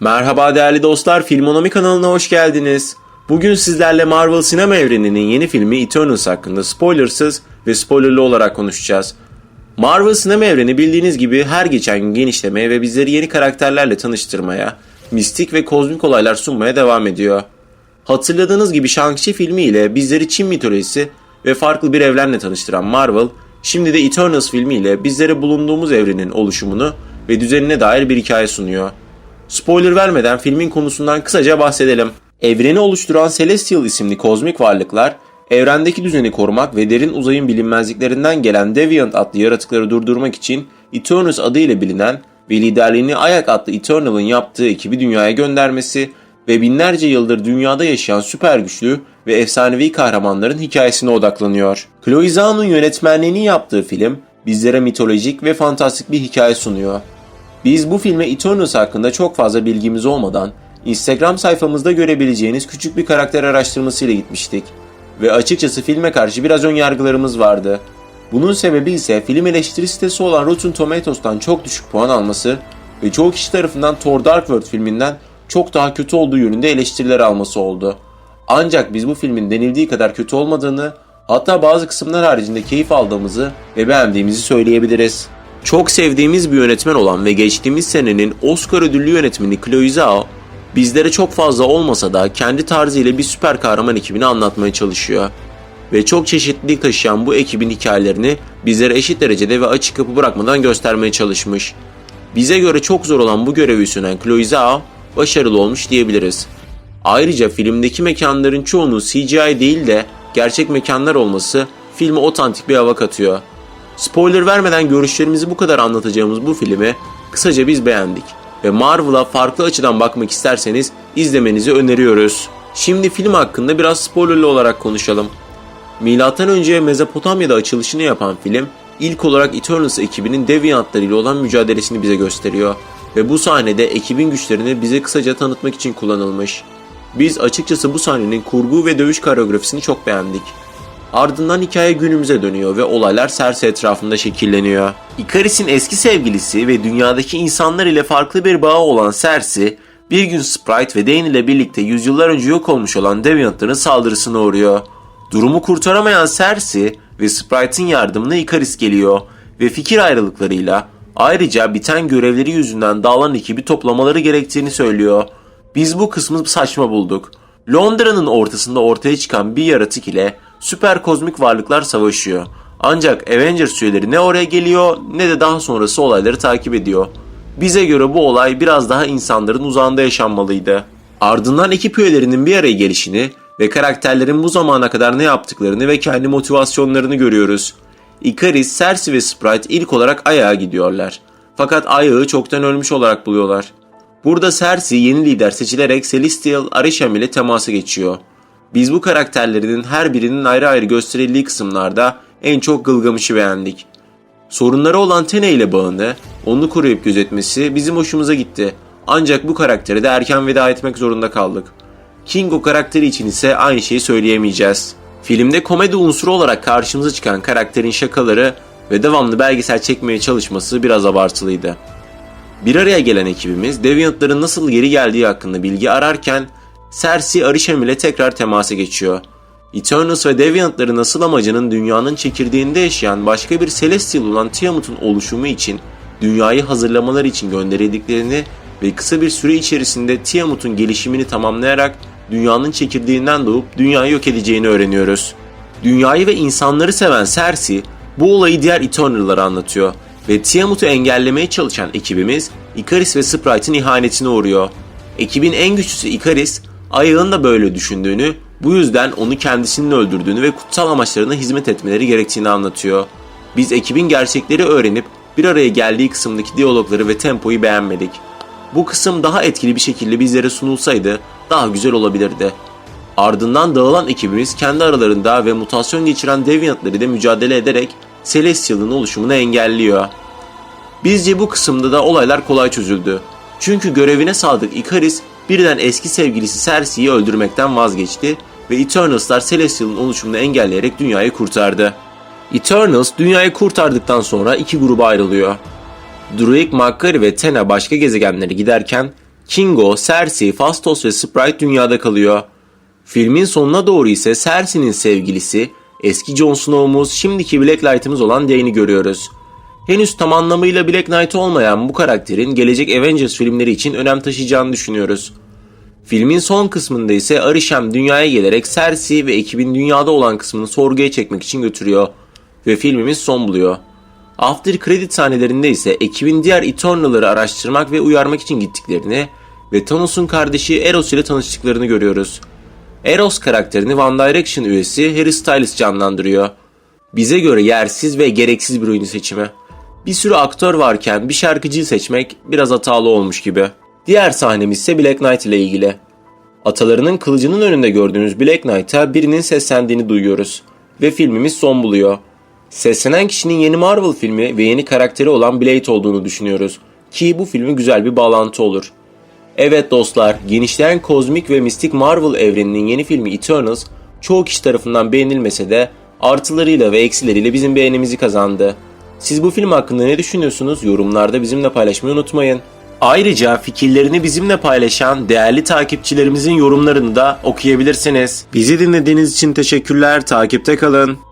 Merhaba değerli dostlar, Filmonomi kanalına hoş geldiniz. Bugün sizlerle Marvel sinema evreninin yeni filmi Eternals hakkında spoilersız ve spoilerlı olarak konuşacağız. Marvel sinema evreni bildiğiniz gibi her geçen gün genişlemeye ve bizleri yeni karakterlerle tanıştırmaya, mistik ve kozmik olaylar sunmaya devam ediyor. Hatırladığınız gibi Shang-Chi filmi ile bizleri Çin mitolojisi ve farklı bir evrenle tanıştıran Marvel, şimdi de Eternals filmi ile bizlere bulunduğumuz evrenin oluşumunu ve düzenine dair bir hikaye sunuyor. Spoiler vermeden filmin konusundan kısaca bahsedelim. Evreni oluşturan Celestial isimli kozmik varlıklar, evrendeki düzeni korumak ve derin uzayın bilinmezliklerinden gelen Deviant adlı yaratıkları durdurmak için Eternus adıyla bilinen ve liderliğini Ayak adlı Eternal'ın yaptığı ekibi dünyaya göndermesi ve binlerce yıldır dünyada yaşayan süper güçlü ve efsanevi kahramanların hikayesine odaklanıyor. Chloe Zhao'nun yönetmenliğini yaptığı film bizlere mitolojik ve fantastik bir hikaye sunuyor. Biz bu filme Eternals hakkında çok fazla bilgimiz olmadan Instagram sayfamızda görebileceğiniz küçük bir karakter araştırmasıyla gitmiştik. Ve açıkçası filme karşı biraz ön yargılarımız vardı. Bunun sebebi ise film eleştiri sitesi olan Rotten Tomatoes'tan çok düşük puan alması ve çoğu kişi tarafından Thor Dark World filminden çok daha kötü olduğu yönünde eleştiriler alması oldu. Ancak biz bu filmin denildiği kadar kötü olmadığını, hatta bazı kısımlar haricinde keyif aldığımızı ve beğendiğimizi söyleyebiliriz. Çok sevdiğimiz bir yönetmen olan ve geçtiğimiz senenin Oscar ödüllü yönetmeni Chloe Zhao, bizlere çok fazla olmasa da kendi tarzıyla bir süper kahraman ekibini anlatmaya çalışıyor. Ve çok çeşitlilik taşıyan bu ekibin hikayelerini bizlere eşit derecede ve açık kapı bırakmadan göstermeye çalışmış. Bize göre çok zor olan bu görevi üstlenen Chloe Zhao başarılı olmuş diyebiliriz. Ayrıca filmdeki mekanların çoğunun CGI değil de gerçek mekanlar olması filme otantik bir hava katıyor. Spoiler vermeden görüşlerimizi bu kadar anlatacağımız bu filmi kısaca biz beğendik ve Marvel'a farklı açıdan bakmak isterseniz izlemenizi öneriyoruz. Şimdi film hakkında biraz spoilerlı olarak konuşalım. Milattan önce Mezopotamya'da açılışını yapan film ilk olarak Eternals ekibinin Deviantlar ile olan mücadelesini bize gösteriyor ve bu sahnede ekibin güçlerini bize kısaca tanıtmak için kullanılmış. Biz açıkçası bu sahnenin kurgu ve dövüş koreografisini çok beğendik. Ardından hikaye günümüze dönüyor ve olaylar Cersei etrafında şekilleniyor. Icarus'in eski sevgilisi ve dünyadaki insanlar ile farklı bir bağı olan Cersei, bir gün Sprite ve Dane ile birlikte yüzyıllar önce yok olmuş olan Deviantların saldırısına uğruyor. Durumu kurtaramayan Cersei ve Sprite'in yardımına Icarus geliyor ve fikir ayrılıklarıyla ayrıca biten görevleri yüzünden dağılan ekibi toplamaları gerektiğini söylüyor. Biz bu kısmı saçma bulduk. Londra'nın ortasında ortaya çıkan bir yaratık ile süper kozmik varlıklar savaşıyor. Ancak Avengers üyeleri ne oraya geliyor ne de daha sonrası olayları takip ediyor. Bize göre bu olay biraz daha insanların uzağında yaşanmalıydı. Ardından ekip üyelerinin bir araya gelişini ve karakterlerin bu zamana kadar ne yaptıklarını ve kendi motivasyonlarını görüyoruz. Icarus, Cersei ve Sprite ilk olarak ayağa gidiyorlar. Fakat ayağı çoktan ölmüş olarak buluyorlar. Burada Cersei yeni lider seçilerek Celestial Arishem ile temasa geçiyor. Biz bu karakterlerinin her birinin ayrı ayrı gösterildiği kısımlarda en çok Gılgamış'ı beğendik. Sorunları olan Tene ile bağını, onu koruyup gözetmesi bizim hoşumuza gitti. Ancak bu karaktere de erken veda etmek zorunda kaldık. Kingo karakteri için ise aynı şeyi söyleyemeyeceğiz. Filmde komedi unsuru olarak karşımıza çıkan karakterin şakaları ve devamlı belgesel çekmeye çalışması biraz abartılıydı. Bir araya gelen ekibimiz Deviant'ların nasıl geri geldiği hakkında bilgi ararken Cersei Arishem ile tekrar temasa geçiyor. Eternals ve Deviant'ların asıl amacının dünyanın çekirdeğinde yaşayan başka bir Celestial olan Tiamut'un oluşumu için dünyayı hazırlamaları için gönderildiklerini ve kısa bir süre içerisinde Tiamut'un gelişimini tamamlayarak dünyanın çekirdeğinden doğup dünyayı yok edeceğini öğreniyoruz. Dünyayı ve insanları seven Cersei bu olayı diğer Eternal'lara anlatıyor ve Tiamut'u engellemeye çalışan ekibimiz Icarus ve Sprite'in ihanetine uğruyor. Ekibin en güçlüsü Icarus, Ayağın da böyle düşündüğünü, bu yüzden onu kendisinin öldürdüğünü ve kutsal amaçlarına hizmet etmeleri gerektiğini anlatıyor. Biz ekibin gerçekleri öğrenip bir araya geldiği kısımdaki diyalogları ve tempoyu beğenmedik. Bu kısım daha etkili bir şekilde bizlere sunulsaydı daha güzel olabilirdi. Ardından dağılan ekibimiz kendi aralarında ve mutasyon geçiren Deviant'ları ile mücadele ederek Celestial'ın oluşumunu engelliyor. Bizce bu kısımda da olaylar kolay çözüldü. Çünkü görevine sadık Icarus birden eski sevgilisi Cersei'yi öldürmekten vazgeçti ve Eternals'lar Celestial'ın oluşumunu engelleyerek dünyayı kurtardı. Eternals dünyayı kurtardıktan sonra iki gruba ayrılıyor. Druig, Makkari ve Tena başka gezegenlere giderken Kingo, Cersei, Fastos ve Sprite dünyada kalıyor. Filmin sonuna doğru ise Cersei'nin sevgilisi, eski Jon Snow'umuz, şimdiki Black Knight'ımız olan Dany'i görüyoruz. Henüz tam anlamıyla Black Knight olmayan bu karakterin gelecek Avengers filmleri için önem taşıyacağını düşünüyoruz. Filmin son kısmında ise Arishem dünyaya gelerek Cersei ve ekibin dünyada olan kısmını sorguya çekmek için götürüyor ve filmimiz son buluyor. After credit sahnelerinde ise ekibin diğer Eternal'ları araştırmak ve uyarmak için gittiklerini ve Thanos'un kardeşi Eros ile tanıştıklarını görüyoruz. Eros karakterini One Direction üyesi Harry Styles canlandırıyor. Bize göre yersiz ve gereksiz bir oyuncu seçimi. Bir sürü aktör varken bir şarkıcıyı seçmek biraz hatalı olmuş gibi. Diğer sahnemiz ise Black Knight ile ilgili. Atalarının kılıcının önünde gördüğümüz Black Knight'a birinin seslendiğini duyuyoruz. Ve filmimiz son buluyor. Seslenen kişinin yeni Marvel filmi ve yeni karakteri olan Blade olduğunu düşünüyoruz. Ki bu filmi güzel bir bağlantı olur. Evet dostlar, genişleyen kozmik ve mistik Marvel evreninin yeni filmi Eternals çoğu kişi tarafından beğenilmese de artılarıyla ve eksileriyle bizim beğenimizi kazandı. Siz bu film hakkında ne düşünüyorsunuz? Yorumlarda bizimle paylaşmayı unutmayın. Ayrıca fikirlerini bizimle paylaşan değerli takipçilerimizin yorumlarını da okuyabilirsiniz. Bizi dinlediğiniz için teşekkürler. Takipte kalın.